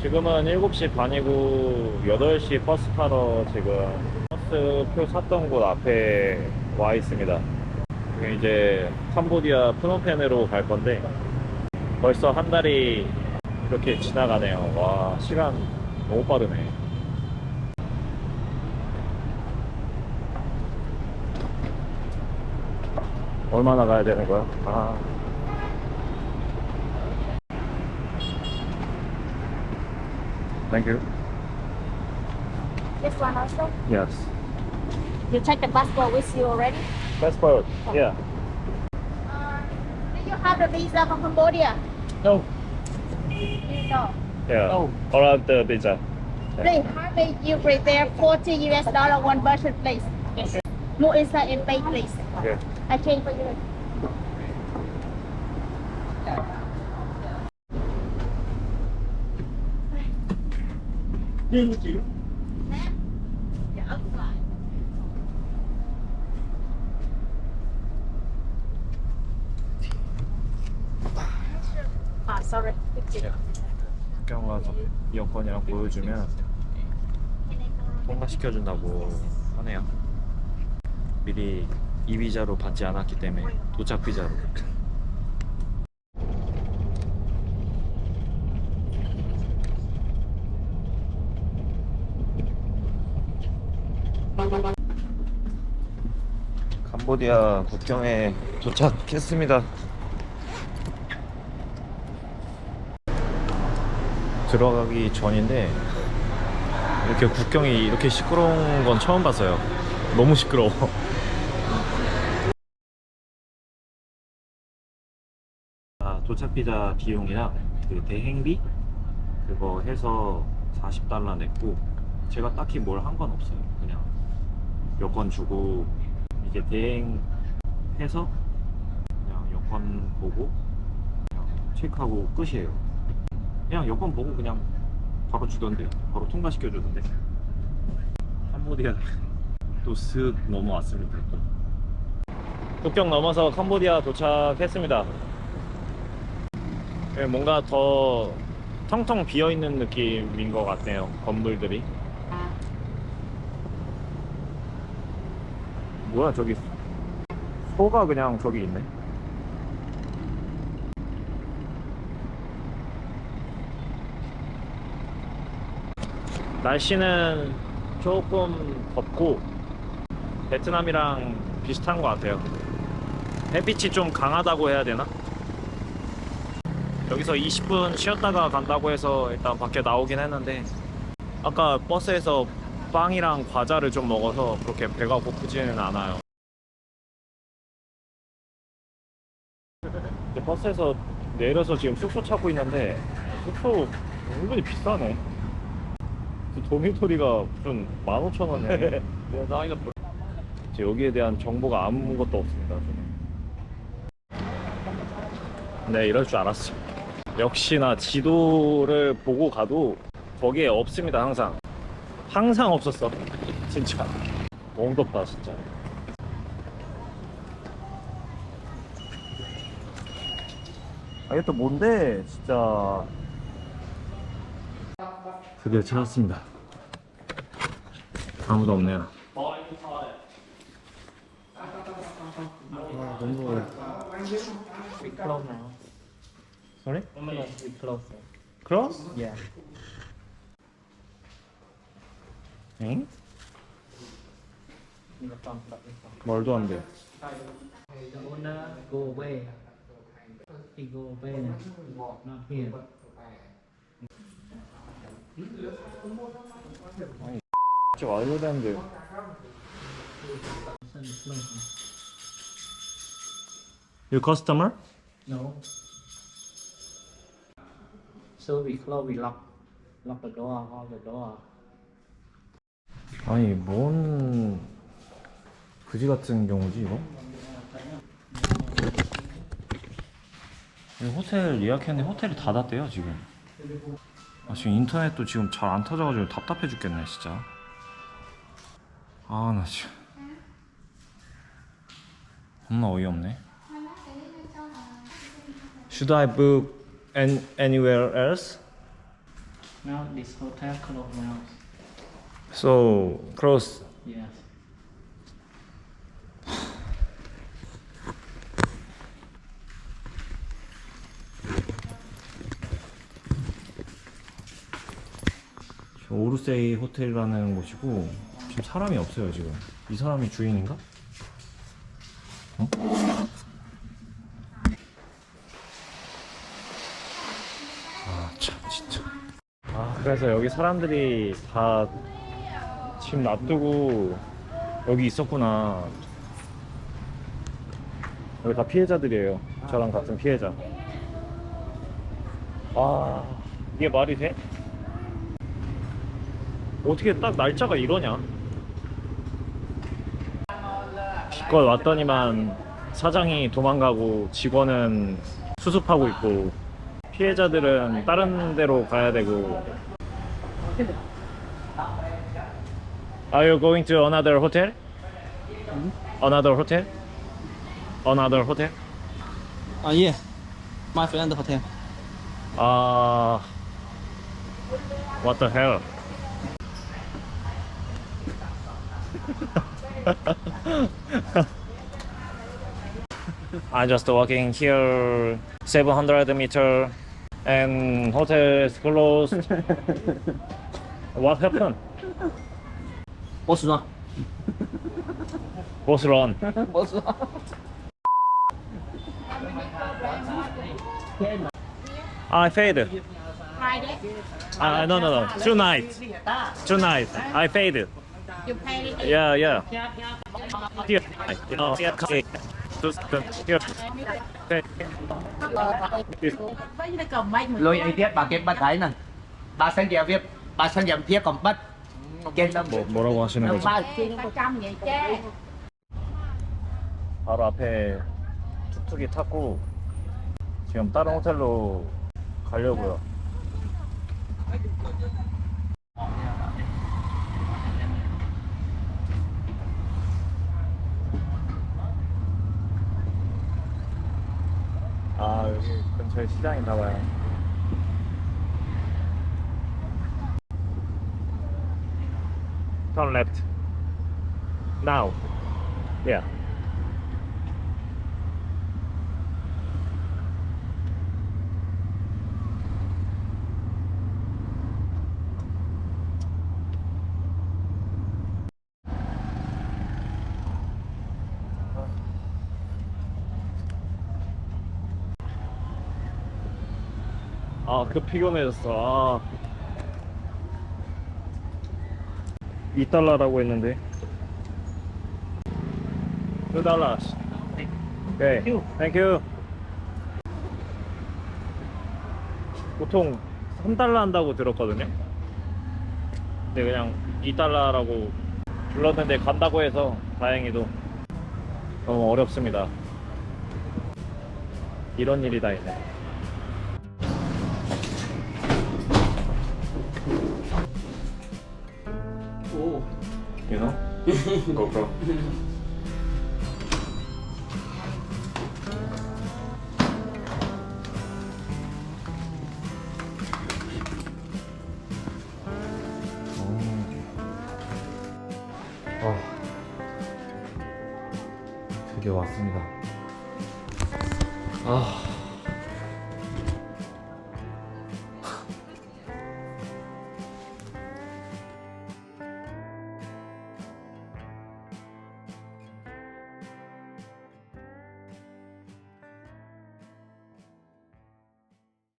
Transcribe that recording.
지금은 7시 반이고 8시 버스 타러 지금 버스 표 샀던 곳 앞에 와 있습니다. 이제 캄보디아 프놈펜으로 갈 건데 벌써 한 달이 이렇게 지나가네요. 와 시간 너무 빠르네. 얼마나 가야 되는 거야? 아. Thank you. This one also. Yes. You check the passport with you already? Passport. Yeah. Uh, do you have the visa from Cambodia? No. You know. Yeah. No. Around the visa. Please, how may you prepare 40 US dollar one person, please? Yes. Move inside and pay, please. Okay. I change for you. Nhưng chỉ Ah, sorry. 국경 와서 여권이랑 보여주면 통과시켜준다고 하네요. 미리 이 비자로 받지 않았기 때문에 도착 비자로. 캄보디아 국경에 도착했습니다. 들어가기 전인데 이렇게 국경이 이렇게 시끄러운 건 처음 봤어요. 너무 시끄러워. 아, 도착 비자 비용이랑 그 대행비 그거 해서 40달러 냈고 제가 딱히 뭘 한 건 없어요. 그냥 여권 주고 이게 대행해서 그냥 여권 보고 그냥 체크하고 끝이에요. 그냥 여권 보고 그냥 바로 주던데 바로 통과시켜 주던데. 캄보디아 또슥 넘어왔습니다 또. 국경 넘어서 캄보디아 도착했습니다. 예, 뭔가 더 텅텅 비어 있는 느낌인 것 같네요 건물들이 뭐야 저기 소가 그냥 저기 있네 날씨는 조금 덥고 베트남이랑 비슷한 것 같아요. 햇빛이 좀 강하다고 해야 되나? 여기서 20분 쉬었다가 간다고 해서 일단 밖에 나오긴 했는데 아까 버스에서 빵이랑 과자를 좀 먹어서 그렇게 배가 고프지는 않아요. 이제 버스에서 내려서 지금 숙소 찾고 있는데 숙소 은근히 비싸네. 그 도미토리가 무슨 15,000원에 여기에 대한 정보가 아무것도 없습니다 저는. 네 이럴 줄 알았어 역시나 지도를 보고 가도 거기에 없습니다 항상 항상 없었어 진짜 너무 덥다 진짜 아 이게 또 뭔데 진짜 드디어 찾았습니다. 아무도 없네요. 너무 we close now. Sorry? Close, close. Yeah. 응? In the front, but in front. 말도 안 돼. The owner go away. He go away. Not here. 진짜 말도 안 돼. Sun is closed. You customer? No. So we close, we lock, lock the door, all the door. 아니 뭔 그지 같은 경우지 이거? 이 호텔 예약했는데 호텔이 닫았대요 지금. 아, 지금 인터넷도 지금 잘 안 터져가지고 답답해 죽겠네 진짜. 아 나 지금 겁나 어이없네. Should I book an, anywhere else? Now this hotel closed now. So close. Yes. 오르세이 호텔이라는 곳이고 지금 사람이 없어요 지금. 이 사람이 주인인가? 어? 아참 진짜. 아 그래서 여기 사람들이 다 지금 놔두고 여기 있었구나. 여기 다 피해자들이에요. 저랑 같은 피해자. 아 이게 말이 돼? 어떻게 딱 날짜가 이러냐? 기껏 왔더니만 사장이 도망가고 직원은 수습하고 있고 피해자들은 다른 데로 가야 되고 Are you going to another hotel? Another hotel? Another hotel? Uh, yeah, my friend hotel. 아... What the hell? I'm just walking here 700 meter and hotel is closed. what happened? Boss Ron Boss Ron Boss Ron ah, I failed Friday uh, no no no. Tonight. Tonight. I failed you failed yeah yeah. Here no here come lôi ấy tiết bà kết bắt cái nè. Bà sang địa việc bà sang giảm thiết còn bắt. 뭐, 뭐라고 하시는 거죠? Trăm vậy chứ. 바로 앞에 툭툭이 탔고 지금 다른 호텔로 가려고요. 아 여기 근처에 시장이 나와요. Turn left. Now. Yeah. 아, 그 피곤해졌어. 아. 2달러라고 했는데. 2달러. 오케이. 땡큐. 보통 3달러 한다고 들었거든요. 근데 그냥 2달러라고 불렀는데 간다고 해서 다행히도 너무 어렵습니다. 이런 일이 다 있네. GoPro. 어. 드디어 왔습니다. 아.